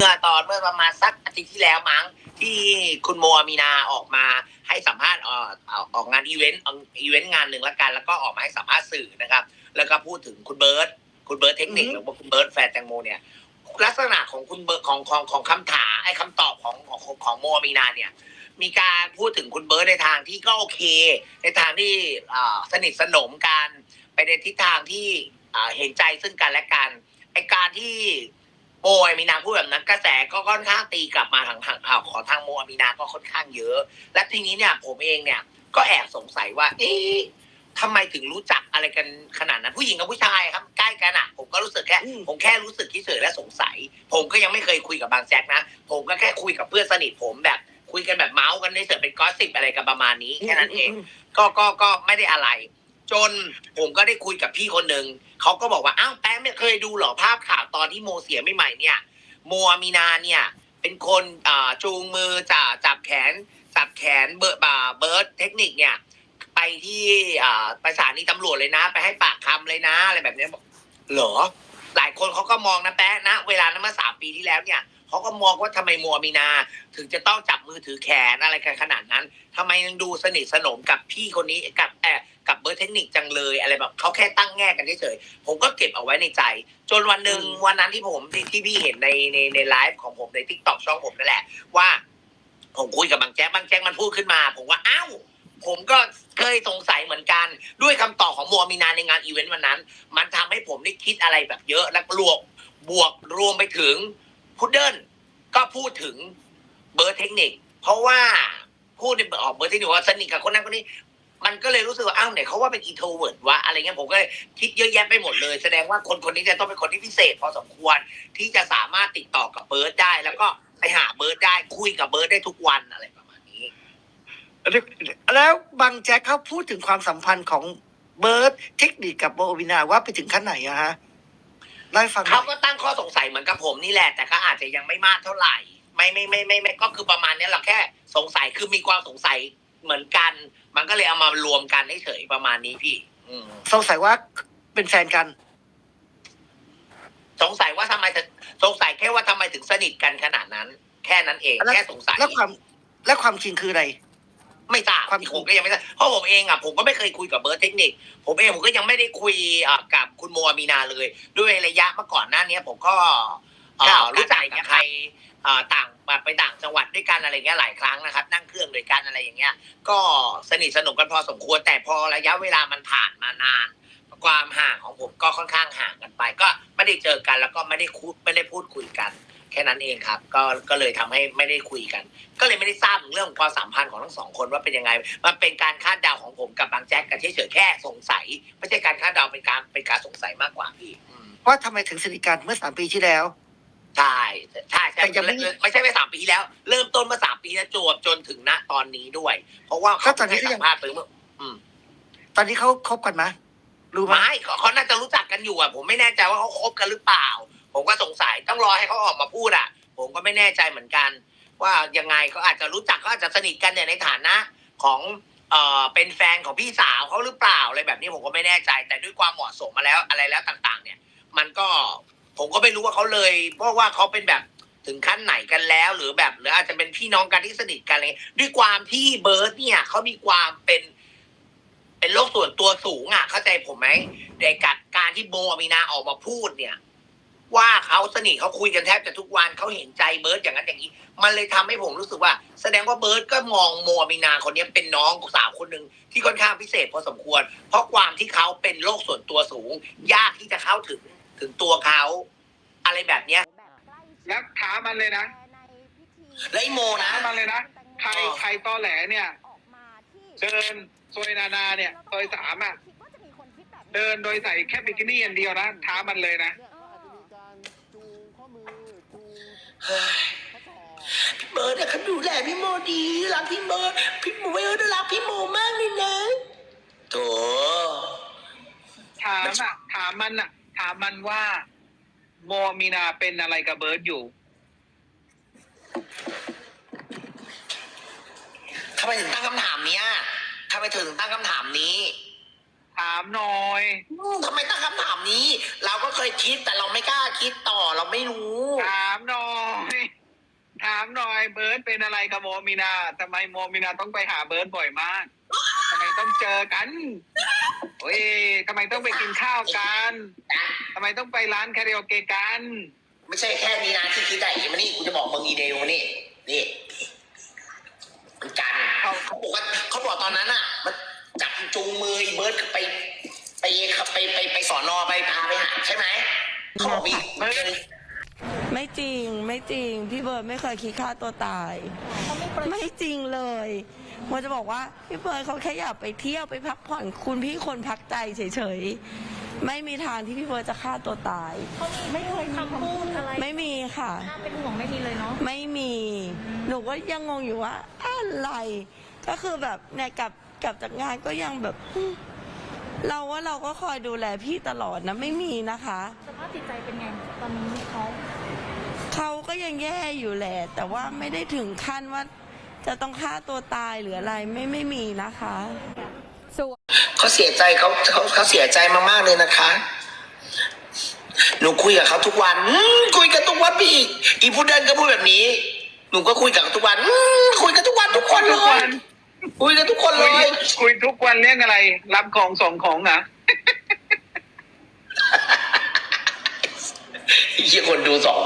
เมื่อตอนเมื่อประมาณสักอาทิตย์ที่แล้วมั้งที่คุณโมอามีนาออกมาให้สัมภาษณ์ออเอ่อกงานอีเวนต์อีเวนต์งานหนึ่งละกัน แล้วก็ออกมาให้สัมภาษณ์สื่อนะครับ แล้วก็พูดถึงคุณเบิร์ตคุณเบิร์ตเทคนิคหรือว่าคุณเบิร์ตแฟนแตงโมเนี่ยลักษณะของคุณเบิร์ตของของของคำถามไอ้คำตอบของของของโมอามีนาเนี่ยมีการพูดถึงคุณเบิร์ตในทางที่ก็โอเค ในทางที่สนิทสนมกันไปในทิศทางที่เห็นใจซึ่งกันและกันไอการที่ โมอามีนาพูดแบบนั้นกระแสก็ค่อนข้างตีกลับมาทางทางอ่าของทางโมอามีนาก็ค่อนข้างเยอะ และทีนี้เนี่ยผมเองเนี่ยก็แอบสงสัยว่า เอ๊ะทำไมถึงรู้จักอะไรกันขนาดนั้นผู้หญิงกับผู้ชายครับ ใกล้กันอะ ผมก็รู้สึกแค่อืมผมแค่รู้สึกเฉยๆและสงสัย ผมก็ยังไม่เคยคุยกับบางแจ็คนะ ผมก็แค่คุยกับเพื่อนสนิทผมแบบคุยกันแบบเมาส์กันเฉยๆเป็นกอสซิบอะไรกันประมาณนี้แค่นั้นเอง ก็ก็ก็ไม่ได้อะไร จนผมก็ได้คุยกับพี่คนหนึ่งเขาก็บอกว่าอ้าวแป๊ะไม่เคยดูเหรอภาพข่าวตอนที่โมเสียใหม่ๆเนี่ยโมอามีนาเนี่ยเป็นคนจูงมือจับจับแขนจับแขนเบิร์ดเบิร์ดเทคนิคเนี่ย ไปที่อ่าไปสานีตำรวจเลยนะ ไปให้ปากคำเลยนะอะไรแบบนี้บอกเหรอ หลายคนเขาก็มองนะแป๊ะนะ เวลานั้นเมื่อสามปีที่แล้วเนี่ย เขาก็มองว่าทำไมโมอามีนา ถึงจะต้องจับมือถือแขนอะไรกันขนาดนั้นทำไมยังดูสนิทสนมกับพี่คนนี้กับแอบกับเบิร์ดเทคนิคจังเลยอะไรแบบเขาแค่ตั้งแง่กันเฉยๆผมก็เก็บเอาไว้ในใจ จนวันหนึ่งอืมวันนั้นที่ผมที่ที่พี่เห็นในในในไลฟ์ของผมในทิกตอกช่องผมนั่นแหละ ว่า ผมคุยกับบางแจ๊กบางแจ๊กมันพูดขึ้นมา ผมว่าอ้าวผมก็เคยสงสัยเหมือนกัน ด้วยคำตอบของโมอามีนาในงานอีเวนต์วันนั้น มันทำให้ผมได้คิดอะไรแบบเยอะและรวมบวกรวมไปถึง พุดเดิ้ลก็พูดถึงเบอร์เทคนิค เพราะว่าพูดในออกเบอร์เทคนิคว่าสนิทกับคนนั้นคนนี้ มันก็เลยรู้สึกว่าอ้าวไหนเขาว่าเป็นอีโทเวิร์ดวะอะไรเงี้ยผมก็เลยคิดเยอะแยะไปหมดเลย แสดงว่าคนคนนี้จะต้องเป็นคนที่พิเศษ พอสมควรที่จะสามารถติดต่อกับเบิร์ดได้ แล้วก็ไปหาเบิร์ดได้คุยกับเบิร์ดได้ทุกวันอะไรประมาณนี้ แล้วบางแจ็คเขาพูดถึงความสัมพันธ์ของเบิร์ดเทคนิคกับโบวินาว่าไปถึงขั้นไหนอะฮะ เล่าให้ฟังหน่เขาอยก็ตั้งข้อสงสัยเหมือนกับผมนี่แหละ แต่ก็อาจจะยังไม่มากเท่าไหร่ ไม่ไม่ไม่ไม่ไม่ก็คือประมาณนี้เราแค่สงสัยคือมีความสงสัยเหมือนกัน มันก็เลยเอามารวมกันเฉยๆประมาณนี้พี่ อืมสงสัยว่าเป็นแฟนกัน สงสัยว่าทำไมถึงสงสัยแค่ว่าทำไมถึงสนิทกันขนาดนั้น แค่นั้นเองแล้วแค่สงสัยแล้วความและความจริงคืออะไร ไม่ทราบความผมก็ยังไม่ทราบเพราะผมเองอะผมก็ไม่เคยคุยกับเบิร์ดเทคนิค ผมเองผมก็ยังไม่ได้คุยอะกับคุณโมอามีนาเลย ด้วยระยะเมื่อก่อนหน้านี้ผมก็อ่ารู้จักกับใครอ่าต่างไปต่างจังหวัดด้วยกันอะไรเงี้ยหลายครั้งนะครับ นั่งเครื่องด้วยกันอะไรอย่างเงี้ย ก็สนิทสนมกันพอสมควรแต่พอระยะเวลามันผ่านมานาน ความห่างของผมก็ค่อนข้างห่างกันไป ก็ไม่ได้เจอกันแล้วก็ไม่ได้คุยไม่ได้พูดคุยกัน แค่นั้นเองครับ ก็ก็เลยทำให้ไม่ได้คุยกัน ก็เลยไม่ได้ทราบถึงเรื่องของความสัมพันธ์ของทั้งสองคนว่าเป็นยังไง มันเป็นการคาดเดาของผมกับบางแจ็คกันเฉยๆแค่สงสัย ไม่ใช่การคาดเดาเป็นการเป็นการสงสัยมากกว่าพี่อืมว่าทำไมถึงสนิทกันเมื่อสามปีที่แล้วใช่ใช่ใช่แต่ยังไม่ไม่ใช่แค่สามปีที่แล้ว เริ่มต้นเมื่อสามปีแล้วจวบจนถึงณตอนนี้ด้วย เพราะว่าก็ตอนนี้ก็ให้ยัสังมภาษณ์ไปเมื่อตอนนี้เขาคบกันไหมรู้ไหมไม่เขาเขาน่าจะรู้จักกันอยู่อะผมไม่แน่ใจว่าเขาคบกันหรือเปล่า ผมก็สงสัยต้องรอให้เขาออกมาพูดอะ ผมก็ไม่แน่ใจเหมือนกัน ว่ายังไงเขาอาจจะรู้จักเขาอาจจะสนิทกันเนี่ยในฐานะของเอ่อเป็นแฟนของพี่สาวเขาหรือเปล่าอะไรแบบนี้ผมก็ไม่แน่ใจ แต่ด้วยความเหมาะสมมาแล้วอะไรแล้วต่างๆ เนี่ย มันก็ผมก็ไม่รู้ว่าเขาเลย เพราะว่าเขาเป็นแบบถึงขั้นไหนกันแล้ว หรือแบบหรืออาจจะเป็นพี่น้องกันที่สนิทกันเลยด้วยความที่เบิร์ดเนี่ยเขามีความเป็น เป็นโลกส่วนตัวสูงอะเข้าใจผมไหมในการการที่โบมีนาออกมาพูดเนี่ย ว่าเขาสนิทเขาคุยกันแทบจะทุกวันเขาเห็นใจเบิร์ดอย่างนั้นอย่างนี้ มันเลยทำให้ผมรู้สึกว่า แสดงว่าเบิร์ดก็มองโมอามีนาคนนี้เป็นน้องสาวคนหนึ่งที่ค่อนข้างพิเศษพอสมควร เพราะความที่เขาเป็นโลกส่วนตัวสูง ยากที่จะเข้าถึงถึงตัวเขา อะไรแบบเนี้ยแล้วท้ามันเลยนะและไอ้โมนะท้ามันเลยนะใครอ๋อใครตอแหลเนี่ยเดินซวยนานาเนี่ยซอยสามอะเดินโดยใส่แค่บิกินี่อย่างเดียวนะท้ามันเลยนะ พี่เบิร์ดอะเขาดูแลพี่โมดีรักพี่เบิร์ดพี่โมเบิร์ดรักพี่โมมากเลยนะโถถามอะถามมันอะ ถามมันว่า โมมีนาเป็นอะไรกับเบิร์ดอยู่ทำไมถึงตั้งคำถามเนี้ยทำไมถึงตั้งคำถามนี้ ถามหน่อย อืมทำไมตั้งคำถามนี้ เราก็เคยคิดแต่เราไม่กล้าคิดต่อเราไม่รู้ ถามหน่อยามหน่อย เบิร์ดเป็นอะไรกับโมมินาทำไมโมมินาต้องไปหาเบิร์ดบ่อยมากทำไมต้องเจอกันโอ้ยทำไมต้องไปกินข้าวกันทำไมต้องไปร้านคาราโอเกะกัน ไม่ใช่แค่นี้นะที่คิดได้มานี่กูจะบอกมึงอีเดลมานี่นี่มัน งมือไอ้เบิร์ดไปไปไปไปไปสอนอไปพาไปหาใช่ไหมเขาบอกมีเบิร์ดไม่จริงไม่จริง พี่เบิร์ดไม่เคยคิดฆ่าตัวตาย ไม่จริงเลยมันจะบอกว่าพี่เบิร์ดเขาแค่อยากไปเที่ยวไปพักผ่อนคุณพี่คนพักใจเฉยๆไม่มีทางที่พี่เบิร์ดจะฆ่าตัวตาย เขาไม่เคยคำพูดอะไรไม่มีค่ะ น่าเป็นห่วงไม่มีเลยเนาะไม่มีหนูก็ยังงงอยู่ว่าอะไร ก็คือแบบเนี่ยกลับกลับจากงานก็ยังแบบอืม เราว่าเราก็คอยดูแลพี่ตลอดนะไม่มีนะคะ สภาพจิตใจเป็นไงตอนนี้เขาเขาก็ยังแย่อยู่แหละ แต่ว่าไม่ได้ถึงขั้นว่า จะต้องฆ่าตัวตายหรืออะไรไม่ไม่มีนะคะ เขาเสียใจเขาเขาเขาเสียใจมากๆเลยนะคะ หนูคุยกับเขาทุกวันอืมคุยกันทุกวันพี่ อีผู้เดินก็พูดแบบนี้ หนูก็คุยกับเขาทุกวันอืมคุยกันทุกวันทุกคนเลทุกวัยน คุยกันทุกคนเลคุยยคุยทุกวันเรื่องอะไร รับของส่งของเหรอะยี่คนดูสอง